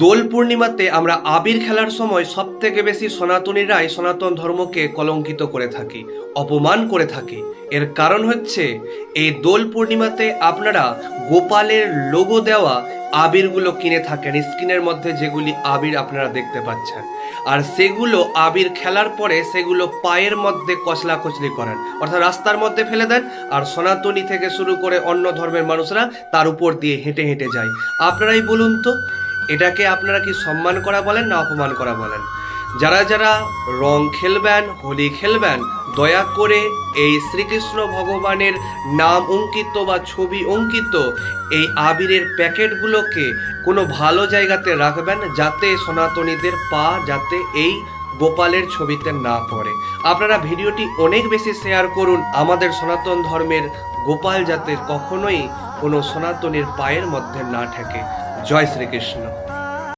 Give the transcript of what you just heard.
দোল পূর্ণিমাতে আমরা আবির খেলার সময় সব থেকে বেশি সনাতনীরাই সনাতন ধর্মকে কলঙ্কিত করে থাকি, অপমান করে থাকি। এর কারণ হচ্ছে, এই দোল পূর্ণিমাতে আপনারা গোপালের লোগো দেওয়া আবিরগুলো কিনে থাকেন, স্ক্রিনের মধ্যে যেগুলি আবির আপনারা দেখতে পাচ্ছেন। আর সেগুলো আবির খেলার পরে সেগুলো পায়ের মধ্যে কচলা কচলি করেন, অর্থাৎ রাস্তার মধ্যে ফেলে দেন, আর সনাতনী থেকে শুরু করে অন্য ধর্মের মানুষরা তার উপর দিয়ে হেঁটে হেঁটে যায়। আপনারাই বলুন তো এটাকে আপনারা কি সম্মান করা বলেন না অপমান করা বলেন? যারা যারা রং খেলবেন, হোলি খেলবেন, দয়া করে এই শ্রীকৃষ্ণ ভগবানের নাম অঙ্কিত বা ছবি অঙ্কিত এই আবিরের প্যাকেটগুলোকে কোনো ভালো জায়গাতে রাখবেন যাতে সনাতনীদের পা যাতে এই গোপালের ছবিতে না পড়ে। আপনারা ভিডিওটি অনেক বেশি শেয়ার করুন আমাদের সনাতন ধর্মের গোপাল যাতে কখনোই কোনো সনাতনীর পায়ের মধ্যে না ঠেকে। জয় শ্রীকৃষ্ণ।